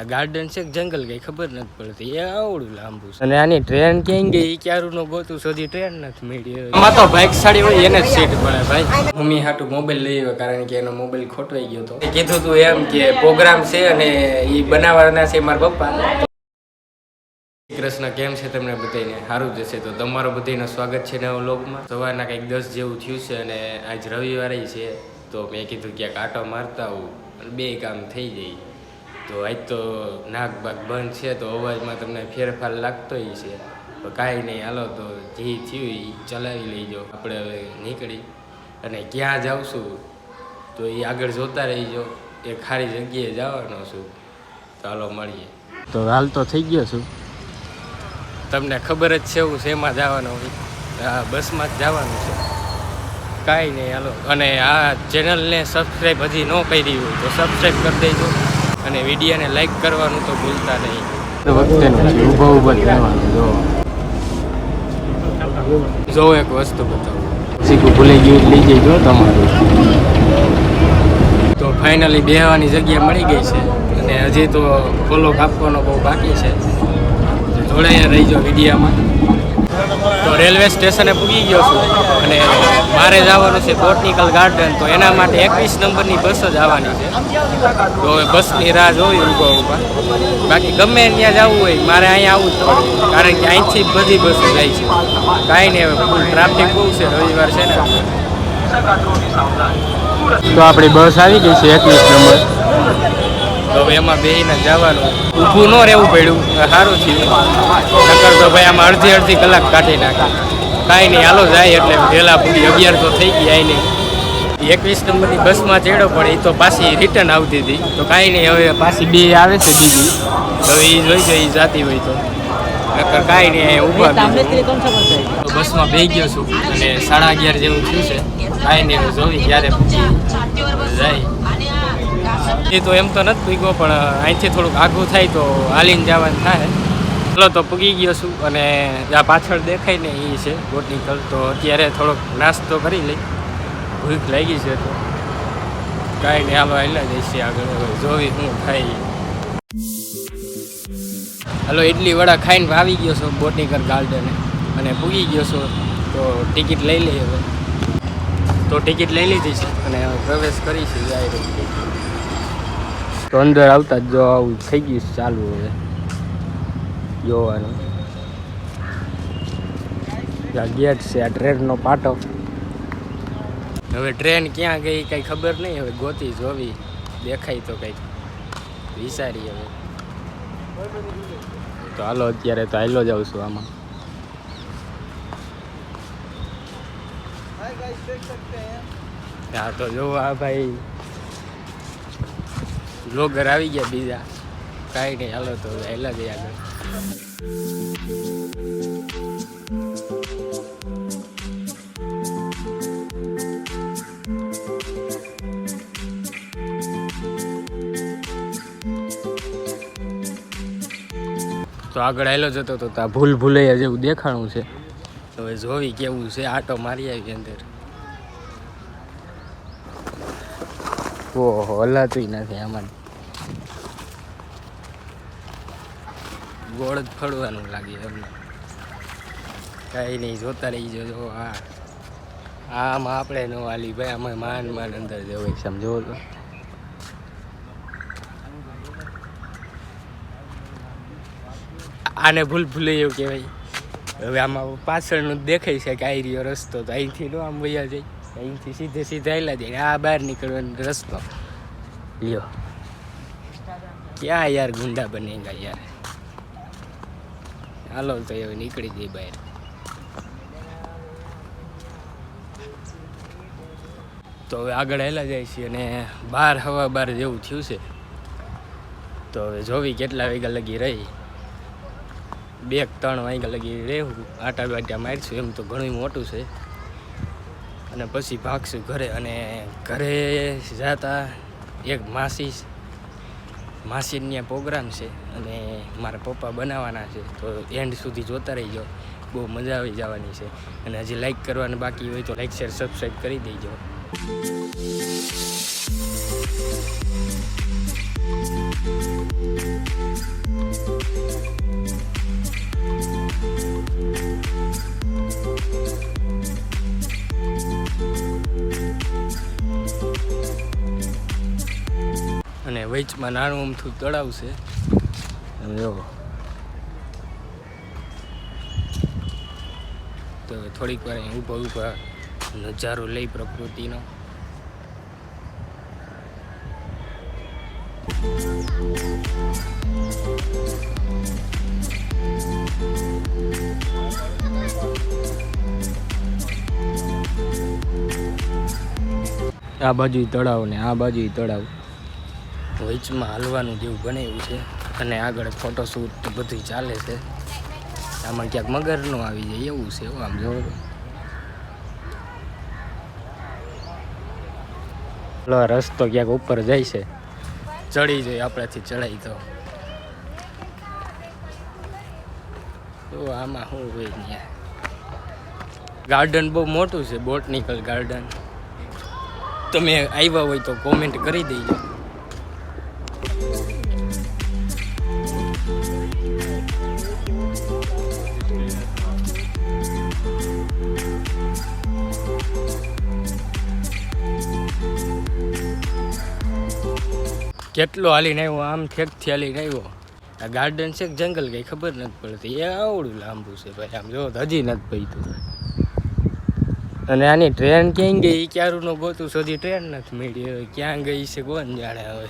આ ગાર્ડન છે કે જંગલ ગઈ ખબર નથી પડતી. એ આવડું લાંબુ છે. અને આની ટ્રેન ક્યાં ગઈ? એ ક્યારું નો ગોતું સુધી ટ્રેન નથી મળી આમાં તો બાઇક સાડી હોય એને જ સીટ પડે ભાઈ. મમ્મી હાટું મોબાઈલ લઈ આવ્યો કારણ કે એનો મોબાઈલ ખોટવાઈ ગયો હતો કીધું તું એમ કે પ્રોગ્રામ છે અને એ બનાવવાના છે મારા પપ્પા. કૃષ્ણ કેમ છે તમને બધાને સારું જશે તો તમારું બધાનું સ્વાગત છે નવા લોગમાં સવારના કંઈક દસ જેવું થયું છે અને આજ રવિવારે છે. તો મેં કીધું ક્યાંક આટો મારતા હોઉં અને બે કામ થઈ જાય તો આજ તો નાક બાગ બંધ છે તો અવાજમાં તમને ફેરફાર લાગતો છે. તો કાંઈ નહીં હાલો તો જે થયું એ ચલાવી લઈજો આપણે હવે નીકળી અને ક્યાં જાવશું તો એ આગળ જોતા રહીજો. એ ખારી જગ્યાએ જવાનો છું. તો હાલો મળીએ. તો હાલ તો થઈ ગયો છું. તમને ખબર જ છે હું શેમાં જવાનો? હોય આ બસમાં જ જવાનું છે. કાંઈ નહીં હાલો. અને આ ચેનલને સબસ્ક્રાઈબ હજી ન કરી હોય તો સબસ્ક્રાઈબ કરી દેજો. અને વિડીયોને લાઈક કરવાનું તો ભૂલતા નહીં. જો જો એક વસ્તુ બતાવું. ભૂલી ગયું લઈ જજો તમારું. તો ફાઇનલી બેહવાની જગ્યા મળી ગઈ છે. અને હજી તો ફોલો કાપવાનો બહુ બાકી છે. જોડાઈને રહીજો વિડીયામાં. તો રેલવે સ્ટેશને પૂગી ગયો છું અને મારે જવાનું છે બોટનિકલ ગાર્ડન. તો એના માટે એકવીસ નંબરની બસ જ આવવાની છે. તો હવે બસની રાહ જોવી ઊભા ઊભા બાકી ગમે ત્યાં જવું હોય, મારે અહીંયા આવવું જ પડે. કારણ કે અહીંથી બધી બસો જાય છે. કાંઈ નહીં, હવે ફૂલ ટ્રાફિક બહુ છે, રવિવાર છે ને. તો આપણી બસ આવી ગઈ છે એકવીસ નંબર. તો હવે એમાં બેહીને જવાનું. ઊભું ન રહેવું પડ્યું. સારું થયું. નકર તો ભાઈ આમાં અડધી અડધી કલાક કાઢી નાખે. કાંઈ નહીં, હાલો જાય એટલે વહેલા પૂરી અગિયાર તો થઈ ગયા નહીં. એકવીસ નંબરની બસમાં ચડ્યો પણ એ તો પાછી રિટર્ન આવતી હતી. તો કાંઈ નહીં, હવે પાછી બે આવે છે બીજી. હવે એ જોઈ જોઈ જાતી હોય તો. નકર કાંઈ નહીં, અહીંયા ઊભા. બસમાં બે ગયો છું. અને સાડા અગિયાર જેવું થયું છે. કાંઈ નહીં હું જોઈ ક્યારે જાય. એ તો એમ તો નથી પૂગ્યો પણ અહીંથી થોડુંક આઘું થાય તો હાલીને જવાનું થાય. ચલો તો પૂગી ગયો છું અને આ પાછળ દેખાય ને એ છે બોટનિકલ. તો અત્યારે થોડોક નાસ્તો કરી લઈ. ભૂખ લાગી છે તો. કાંઈ નહીં, હાલો હાલ્યા જઈશે આગળ. જોવી હું થાય. હાલો ઇડલી વડા ખાઈને આવી ગયો છું બોટનિકલ ગાર્ડને. અને પૂગી ગયો છું તો ટિકિટ લઈ લઈએ હવે. તો ટિકિટ લઈ લીધી છે અને પ્રવેશ કરી છે જાય તો અંદર આવતા જ જો આવું થઈ ગયું ચાલુ હવે. જોવાનું. આ ગેટ છે, આ ટ્રેનનો પાટો. હવે ટ્રેન ક્યાં ગઈ કઈ ખબર નહીં, હવે ગોતી જોવી. દેખાય તો કંઈક. વિચારી હવે. તો હાલો, અત્યારે તો હાલો જાઉં છું આમાં. હા, તો જોવા ભાઈ. બ્લોગર આવી ગયા બીજા. કાંઈ નહીં, હાલો તો હેલા જઈ આગળ. તો આગળ આવેલો જતો તો ત્યાં ભૂલ ભૂલૈયા જેવું દેખાણું છે. હવે જોવી કેવું છે, આટો મારી આવી અંદર. ઓહો હલાતું નથી આમાં. ગોળ જ ફળવાનું લાગે અમને કાંઈ નહીં, જોતા રહી જજો આ. આમ આપણે નો વાલી ભાઈ, આમાં માન માન અંદર જવું સમજો તો. આને ભૂલ ભૂલે એવું કહેવાય. હવે આમાં પાછળનું દેખાય છે કે આ રસ્તો તો અહીંથી નો આમ વૈયા જાય. અહીંથી સીધે સીધા આવેલા દે આ બહાર નીકળવાનો રસ્તો. લ્યો. ક્યાં યાર ગુંડા બનેગા યાર. હાલો તો હવે નીકળી જઈ બહાર. તો હવે આગળ હેલા જાય છે અને બાર હવા બાર જેવું થયું છે. તો હવે જોવી કેટલા વાગ્યા લગી રહી. બે ત્રણ વાગ્યા લગી રહેવું આટા બાટા મારશું, એમ તો ઘણું મોટું છે. અને પછી ભાગશું ઘરે અને ઘરે જતા એક માસી માસીને પ્રોગ્રામ છે અને મારા પપ્પા બનાવવાના છે. તો એન્ડ સુધી જોતા રહીજો. બહુ મજા આવી જવાની છે. અને હજી લાઈક કરવાનું બાકી હોય તો લાઈક શેર સબસ્ક્રાઈબ કરી દેજો. Thank you. અને વૈચમાં નાનું અમથું તળાવ છે તો થોડીક વાર અહીં ઊભા ઊભા નજારો લઈ પ્રકૃતિનો Thank you. આ બાજુ તળાવ ને આ બાજુ તળાવ. વચમાં હાલવાનું જેવું બનાવ્યું છે અને આગળ ફોટોશૂટ બધું ચાલે છે. આમાં ક્યાંક મગરનું આવી જાય એવું છે એવું આમ આ રસ્તો ક્યાંક ઉપર જાય છે. ચડી જાય આપણાથી ચડાઈ તો. તો આમાં શું હોય ગાર્ડન બહુ મોટું છે બોટનિકલ ગાર્ડન તમે આવ્યા હોય તો કોમેન્ટ કરી દેજો. કેટલો હાલીને આવ્યો? આમ ઠેકથી હાલીને આવ્યો. આ ગાર્ડન છે કે જંગલ કઈ ખબર નથી પડતી. એ આવડું લાંબુ છે ભાઈ. આમ જો, હજી નથી પૈતું. અને આની ટ્રેન ક્યાં ગઈ? ઈ ક્યારનું ગોતું? સુધી ટ્રેન નથી મળી હવે. ક્યાં ગઈ છે કોણ જાણે હવે?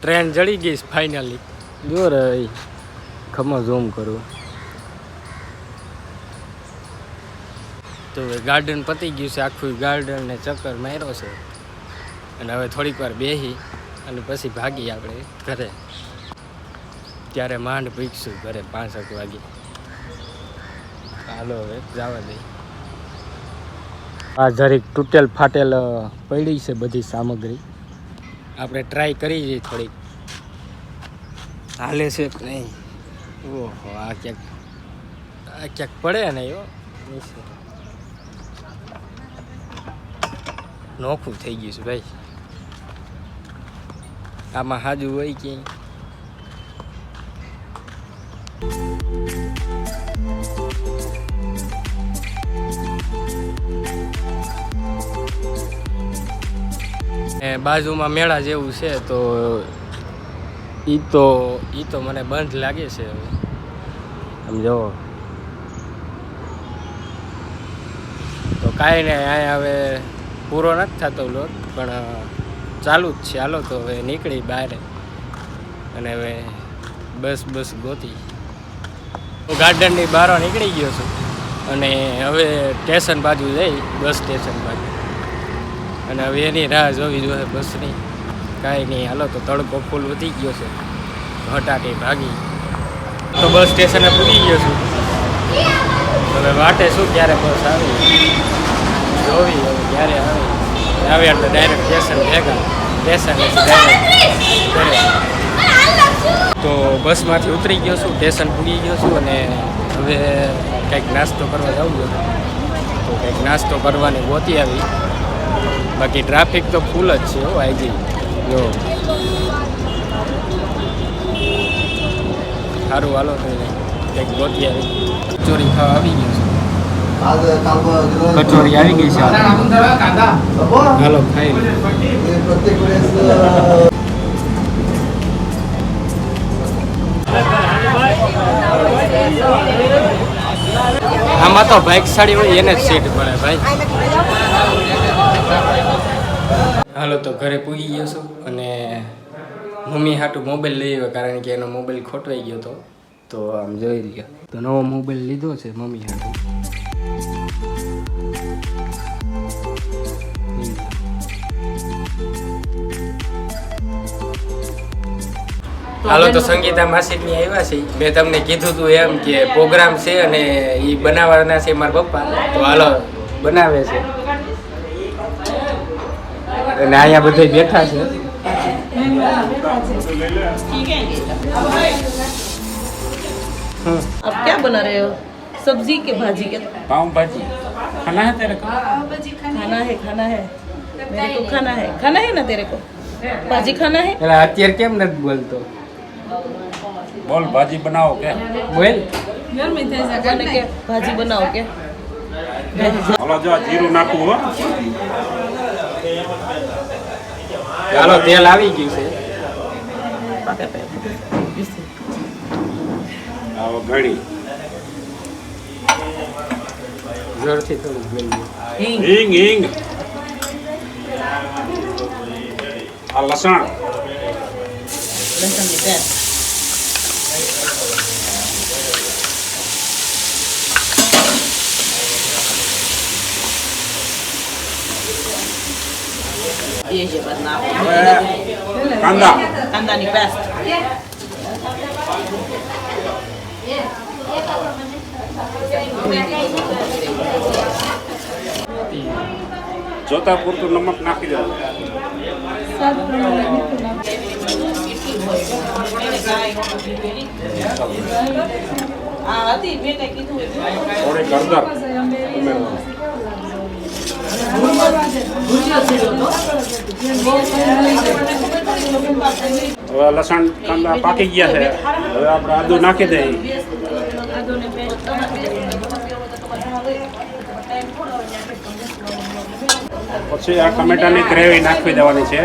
ટ્રેન જડી ગઈ ફાઇનલી જો રે ખમો ઝૂમ કરું. તો હવે ગાર્ડન પતી ગયું છે, આખું ગાર્ડનને ચક્કર માર્યો છે. અને હવે થોડીક વાર બેસી અને પછી ભાગી આપણે ઘરે. ત્યારે માંડ પીકશું ઘરે પાંસઠ વાગે. હાલો હવે, જવા દઈ આ જરીક તૂટેલ ફાટેલ પડી છે બધી સામગ્રી. આપણે ટ્રાય કરી જઈએ થોડીક. હાલે છે કે નહીં? ઓહો, આ ક્યાંક આ ક્યાંક પડે ને એવો? નોખું થઈ ગયું છે ભાઈ. આમાં હાજુ હોય કે એ બાજુમાં મેળા જેવું છે તો ઈ તો ઈ તો મને બંધ લાગે છે આમ તો કાંઈ નહીં અહીંયા હવે પૂરો નથી થતો લોટ, પણ ચાલુ જ છે. હાલો તો હવે નીકળી બહાર. અને હવે બસ બસ ગોતી. હું ગાર્ડનની બહાર નીકળી ગયો છું. અને હવે સ્ટેશન બાજુ જઈ, બસ સ્ટેશન બાજુ. અને હવે એની રાહ જોવી જોઈએ બસની. કાંઈ નહીં, હાલો તો તડકો ફૂલ વધી ગયો છે. હટાટી ભાગી. તો બસ સ્ટેશને પૂરી ગયો છું. હવે વાટે શું ક્યારે બસ આવી? જોવી, હવે ક્યારે આવે આવે એટલે ડાયરેક્ટ સ્ટેશન ભેગા સ્ટેશન તો બસમાંથી ઉતરી ગયો છું સ્ટેશન પૂરી ગયો છું અને હવે કંઈક નાસ્તો કરવા જવું ગયો તો કંઈક નાસ્તો કરવાની ગોતી આવી. બાકી ટ્રાફિક તો ફૂલ જ છે હો આઈજી જો. સારું, હાલો, કંઈક ગોતી આવી. ચોરી ખાવા આવી ગયો છે. કચોરી આવી ગઈ છે. હાલો, ખાઈ આમાં તો બાઇક સાડી હોય, એને જ સીટ પડે ભાઈ. હાલો, તો ઘરે પૂગી ગયો છું અને મમ્મી હાટું મોબાઈલ લઈ આવ્યો કારણ કે એનો મોબાઈલ ખોટવાઈ ગયો હતો તો આમ જોઈ લ્યો. તો નવો મોબાઈલ લીધો છે મમ્મી હાટું. હાલો તો સંગીતા માસીની આવ્યા છે મેં તમને કીધું હતું એમ કે પ્રોગ્રામ છે અને એ બનાવવાના છે મારા પપ્પા તો હાલો બનાવે છે અને અહીંયા બધા બેઠા છે अब क्या बना रहे हो सब्जी के भाजी के पाव भाजी खाना है तेरे को खाना है खाना है मेरे को खाना है खाना है ना तेरे को भाजी खाना है એટલે અત્યારે કેમ નથી બોલતો બોલ ભાજી બનાવો કે? બોલ. ભાજી બનાવો કે. હાલો જો જીરું નાખવું હો. ચાલો તેલ આવી ગયું છે. આવો ઘણી જોરથી થોડું હિંગ હિંગ. આ લસણ. लहसुन की पेस्ट ये છે બદનામ હવે કાંદા કાંદાની પેસ્ટ જોતા પૂરતું નમક નાખી દેવું આ હતી મેં કઈ કીધું થોડી હળદર હવે લસણ કાંદા પાકી ગયા છે. હવે આપણે આદુ નાખી દઈએ. પછી આ ટમેટાની ગ્રેવી નાખી દેવાની છે.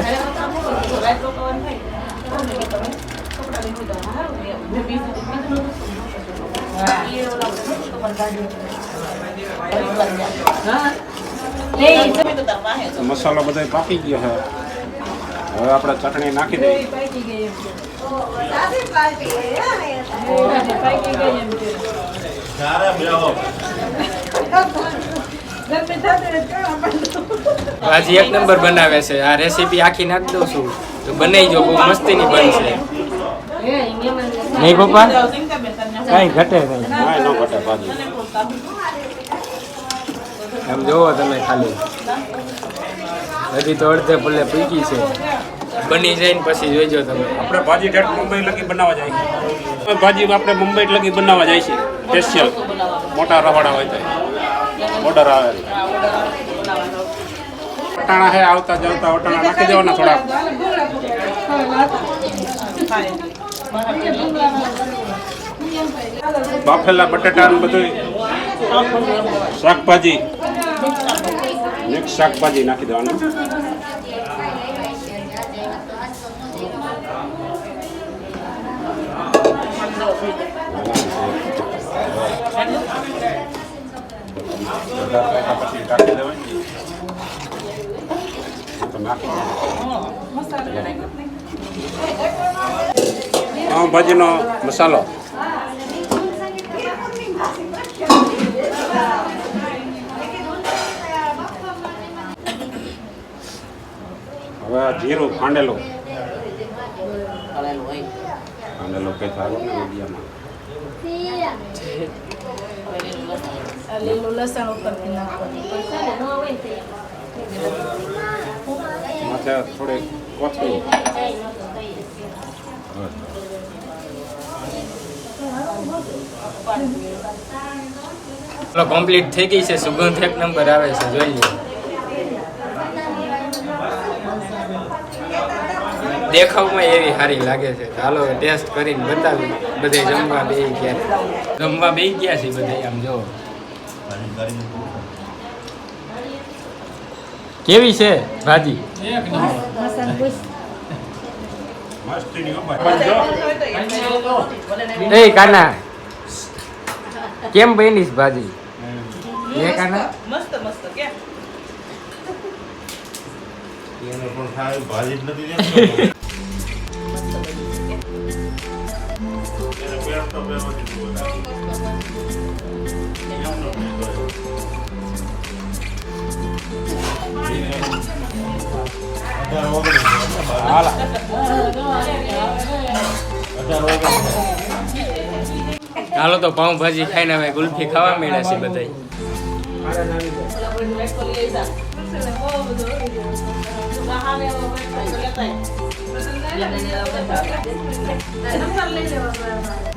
મસાલો બધો પાકી ગયો છે. હવે આપણે ચટણી નાખી દઈએ. ભાજી એક નંબર બનાવે છે. આ રેસીપી આખી નાખી દઉં છું. તો બનાવી જો બહુ મસ્તીની બનશે. નહીં પપ્પા? કાંઈ ઘટે નહીં. ન ઘટે ભાજી. એમ જોવો તમે ખાલી. હજી તો અડધે ભલે પીકી છે. બની જાય ને પછી જોઈજો તમે. આપણે ભાજી ઠેઠ મુંબઈ લગી બનાવવા જાય છે. ભાજી આપણે મુંબઈ લગી બનાવવા જાય છે. સ્પેશિયલ. મોટા રવાડા હોય તો. ઓર્ડર આવે. વટાણા હે આવતા જવતા વટાણા નાખી દેવાના થોડા. બાફેલા બટાટા ને બધું શાકભાજી. મિક્સ શાકભાજી નાખી દેવાનું. પછી નાખી દેવાની તો નાખી પાઉંભાજીનો મસાલો. આ જીરું ખાંડેલું. ખાંડેલું કંઈ સારું ને મીડિયામાં લીલું લસણ ઉપરથી નાખવાનું. માથે થોડી કોથળી. કમ્પ્લીટ થઈ ગઈ છે. સુગંધ એક નંબર આવે છે. જોઈ લો દેખાવમાં એવી સારી લાગે છે. ચાલો ટેસ્ટ કરીને બતાવી. બધે જમવા બે ગયા જમવા બે ગયા છે બધે આમ જો. કેવી છે ભાજી. એ કાના. કેમ બની ભાજી? એ કાના. મસ્ત મસ્ત ક્યાં એને પણ ભાજી જ નથી હાલા તો પાઉંભાજી ખાઈને હવે ગુલ્ફી ખાવા મળ્યા છે બધા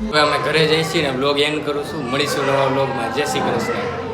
હવે અમે ઘરે જઈશું ને બ્લોગ એન્ડ કરું છું મળીશું નવા બ્લોગમાં જય શ્રી કૃષ્ણ